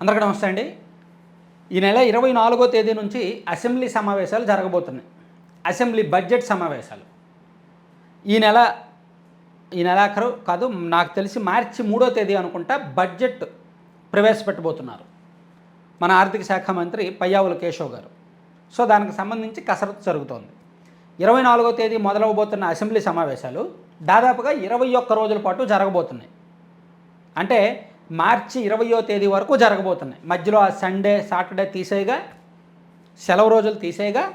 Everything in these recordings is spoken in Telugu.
అందరికీ నమస్తే అండి. ఈ నెల ఇరవై నాలుగో తేదీ నుంచి అసెంబ్లీ సమావేశాలు జరగబోతున్నాయి. అసెంబ్లీ బడ్జెట్ సమావేశాలు. ఈ నెల ఈ నెలాఖరు కాదు నాకు తెలిసి మార్చి మూడో తేదీ అనుకుంటా బడ్జెట్ ప్రవేశపెట్టబోతున్నారు. మన ఆర్థిక శాఖ మంత్రి పయ్యావుల కేశవ్ గారు. సో దానికి సంబంధించి కసరత్తు జరుగుతోంది. ఇరవై నాలుగో తేదీ మొదలవబోతున్న అసెంబ్లీ సమావేశాలు దాదాపుగా ఇరవై ఒక్క రోజుల పాటు జరగబోతున్నాయి. అంటే మార్చి ఇరవయో తేదీ వరకు జరగబోతున్నాయి. మధ్యలో ఆ సండే సాటర్డే తీసేయగా సెలవు రోజులు తీసేయగా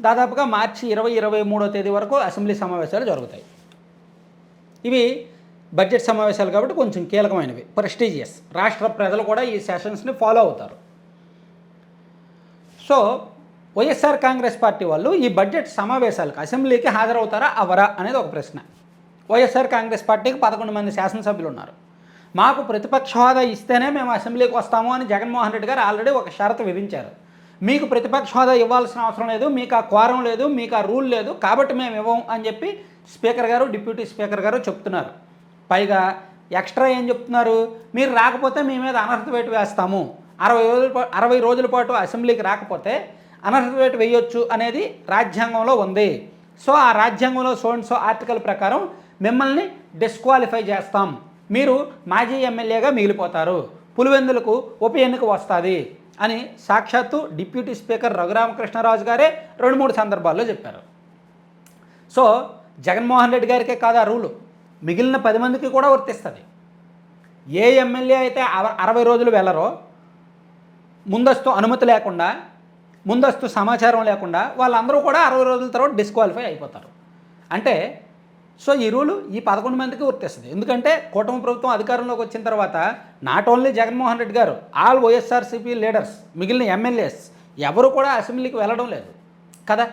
దాదాపుగా మార్చి ఇరవై ఇరవై మూడో తేదీ వరకు అసెంబ్లీ సమావేశాలు జరుగుతాయి. ఇవి బడ్జెట్ సమావేశాలు కాబట్టి కొంచెం కీలకమైనవి. ప్రెస్టీజియస్. రాష్ట్ర ప్రజలు కూడా ఈ సెషన్స్ని ఫాలో అవుతారు. సో వైఎస్ఆర్ కాంగ్రెస్ పార్టీ వాళ్ళు ఈ బడ్జెట్ సమావేశాలకు అసెంబ్లీకి హాజరవుతారా అవరా అనేది ఒక ప్రశ్న. వైఎస్ఆర్ కాంగ్రెస్ పార్టీకి పదకొండు మంది శాసనసభ్యులు ఉన్నారు. మాకు ప్రతిపక్ష హోదా ఇస్తేనే మేము అసెంబ్లీకి వస్తాము అని జగన్మోహన్ రెడ్డి గారు ఆల్రెడీ ఒక షరతు విధించారు. మీకు ప్రతిపక్ష హోదా ఇవ్వాల్సిన అవసరం లేదు మీకు ఆ క్వారం లేదు మీకు ఆ రూల్ లేదు కాబట్టి మేము ఇవ్వం అని చెప్పి స్పీకర్ గారు డిప్యూటీ స్పీకర్ గారు చెప్తున్నారు. పైగా ఎక్స్ట్రా ఏం చెప్తున్నారు? మీరు రాకపోతే మీ మీద అనర్హత వేటు వేస్తాము. అరవై రోజుల అరవై రోజుల పాటు అసెంబ్లీకి రాకపోతే అనర్హత వేటు వేయొచ్చు అనేది రాజ్యాంగంలో ఉంది. సో ఆ రాజ్యాంగంలో సో అండ్ సో ఆర్టికల్ ప్రకారం మిమ్మల్ని డిస్క్వాలిఫై చేస్తాం. మీరు మాజీ ఎమ్మెల్యేగా మిగిలిపోతారు. పులివెందులకు ఉప ఎన్నిక వస్తుంది అని సాక్షాత్తు డిప్యూటీ స్పీకర్ రఘురామకృష్ణరాజు గారే రెండు మూడు సందర్భాల్లో చెప్పారు. సో జగన్మోహన్ రెడ్డి గారికే కాదు ఆ రూలు? మిగిలిన పది మందికి కూడా వర్తిస్తుంది. ఏ ఎమ్మెల్యే అయితే అరవై రోజులు వెళ్ళరో ముందస్తు అనుమతి లేకుండా ముందస్తు సమాచారం లేకుండా వాళ్ళందరూ కూడా అరవై రోజుల తర్వాత డిస్క్వాలిఫై అయిపోతారు. అంటే సో ఈ రూలు ఈ పదకొండు మందికి వర్తిస్తుంది. ఎందుకంటే కూటమి ప్రభుత్వం అధికారంలోకి వచ్చిన తర్వాత not only Jaganmohan Reddy garu all YSRCP leaders మిగిలిన ఎమ్మెల్యేస్ ఎవరు కూడా అసెంబ్లీకి వెళ్ళడం లేదు కదా.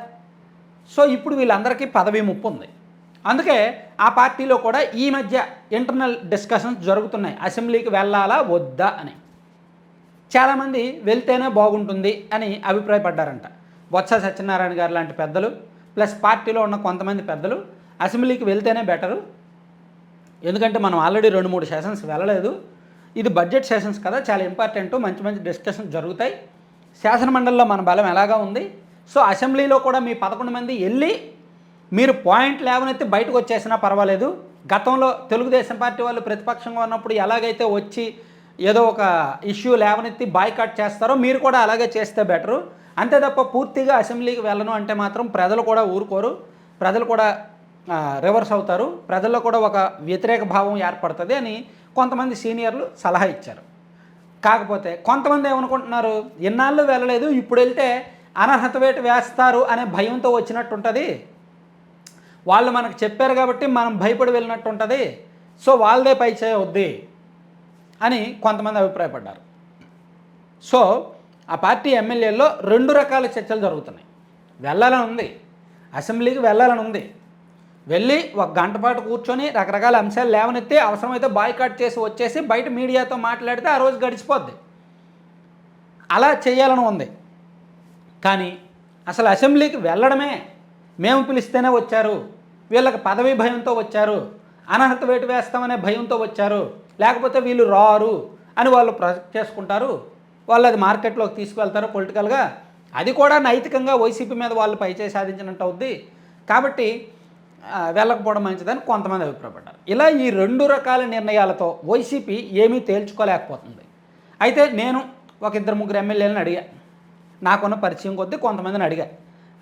సో ఇప్పుడు వీళ్ళందరికీ పదవి ముప్పు ఉంది. అందుకే ఆ పార్టీలో కూడా ఈ మధ్య ఇంటర్నల్ డిస్కషన్స్ జరుగుతున్నాయి. అసెంబ్లీకి వెళ్ళాలా వద్దా అని. చాలామంది వెళ్తేనే బాగుంటుంది అని అభిప్రాయపడ్డారంట. బొత్స సత్యనారాయణ గారు లాంటి పెద్దలు ప్లస్ పార్టీలో ఉన్న కొంతమంది పెద్దలు అసెంబ్లీకి వెళ్తేనే బెటరు. ఎందుకంటే మనం ఆల్రెడీ రెండు మూడు సెషన్స్ వెళ్ళలేదు. ఇది బడ్జెట్ సెషన్స్ కదా చాలా ఇంపార్టెంట్ మంచి మంచి డిస్కషన్ జరుగుతాయి. శాసనమండలిలో మన బలం ఎలాగా ఉంది? సో అసెంబ్లీలో కూడా మీ పదకొండు మంది వెళ్ళి మీరు పాయింట్ లేవనైతే బయటకు వచ్చేసినా పర్వాలేదు. గతంలో తెలుగుదేశం పార్టీ వాళ్ళు ప్రతిపక్షంగా ఉన్నప్పుడు ఎలాగైతే వచ్చి ఏదో ఒక ఇష్యూ లేవనెత్తి బాయ్కాట్ చేస్తారో మీరు కూడా అలాగే చేస్తే బెటరు. అంతే తప్ప పూర్తిగా అసెంబ్లీకి వెళ్ళను అంటే మాత్రం ప్రజలు కూడా ఊరుకోరు. ప్రజలు కూడా రివర్స్ అవుతారు. ప్రజల్లో కూడా ఒక వ్యతిరేక భావం ఏర్పడుతుంది అని కొంతమంది సీనియర్లు సలహా ఇచ్చారు. కాకపోతే కొంతమంది ఏమనుకుంటున్నారు? ఇన్నాళ్ళు వెళ్ళలేదు ఇప్పుడు వెళ్తే అనర్హత వేటు వేస్తారు అనే భయంతో వచ్చినట్టు ఉంటుంది వాళ్ళు మనకు చెప్పారు కాబట్టి మనం భయపడి వెళ్ళినట్టు ఉంటుంది సో వాళ్ళదే పై చేయవద్ది అని కొంతమంది అభిప్రాయపడ్డారు. సో ఆ పార్టీ ఎమ్మెల్యేల్లో రెండు రకాల చర్చలు జరుగుతున్నాయి. వెళ్ళాలని ఉంది. అసెంబ్లీకి వెళ్ళాలని ఉంది. వెళ్ళి ఒక గంట పాటు కూర్చొని రకరకాల అంశాలు లేవనెత్తి అవసరమైతే బాయ్కాట్ చేసి వచ్చేసి బయట మీడియాతో మాట్లాడితే ఆ రోజు గడిచిపోద్ది. అలా చేయాలని ఉంది. కానీ అసలు అసెంబ్లీకి వెళ్ళడమే మేము పిలిస్తేనే వచ్చారు వీళ్ళకి పదవి భయంతో వచ్చారు అనర్హత వేటు వేస్తామనే భయంతో వచ్చారు లేకపోతే వీళ్ళు రారు అని వాళ్ళు ప్రొజెక్ట్ చేసుకుంటారు వాళ్ళు అది మార్కెట్లోకి తీసుకువెళ్తారు పొలిటికల్గా. అది కూడా నైతికంగా వైసీపీ మీద వాళ్ళు పైచే సాధించినట్టు అవుద్ది. కాబట్టి వెళ్ళకపోవడం మంచిదని కొంతమంది అభిప్రాయపడ్డారు. ఇలా ఈ రెండు రకాల నిర్ణయాలతో వైసీపీ ఏమీ తేల్చుకోలేకపోతుంది. అయితే నేను ఒక ఇద్దరు ముగ్గురు ఎమ్మెల్యేలను అడిగా. నాకున్న పరిచయం కొద్దీ కొంతమందిని అడిగా.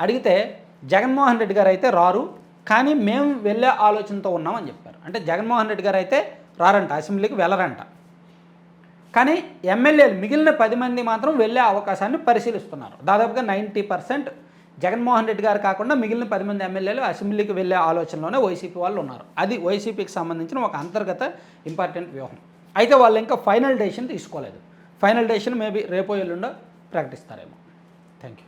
అడిగితే జగన్మోహన్ రెడ్డి గారు అయితే రారు కానీ మేము వెళ్ళే ఆలోచనతో ఉన్నామని చెప్పారు. అంటే జగన్మోహన్ రెడ్డి గారు అయితే రారంట అసెంబ్లీకి వెళ్ళరంట. కానీ ఎమ్మెల్యేలు మిగిలిన పది మంది మాత్రం వెళ్ళే అవకాశాన్ని పరిశీలిస్తున్నారు. దాదాపుగా నైంటీ పర్సెంట్ జగన్మోహన్ రెడ్డి గారు కాకుండా మిగిలిన పది మంది ఎమ్మెల్యేలు అసెంబ్లీకి వెళ్ళే ఆలోచనలోనే వైసీపీ వాళ్ళు ఉన్నారు. అది వైసీపీకి సంబంధించిన ఒక అంతర్గత ఇంపార్టెంట్ వ్యూహం. అయితే వాళ్ళు ఇంకా ఫైనల్ డెసిషన్ తీసుకోలేదు. ఫైనల్ డెసిషన్ మేబీ రేపో ఎల్లుండో ప్రకటిస్తారేమో. Thank you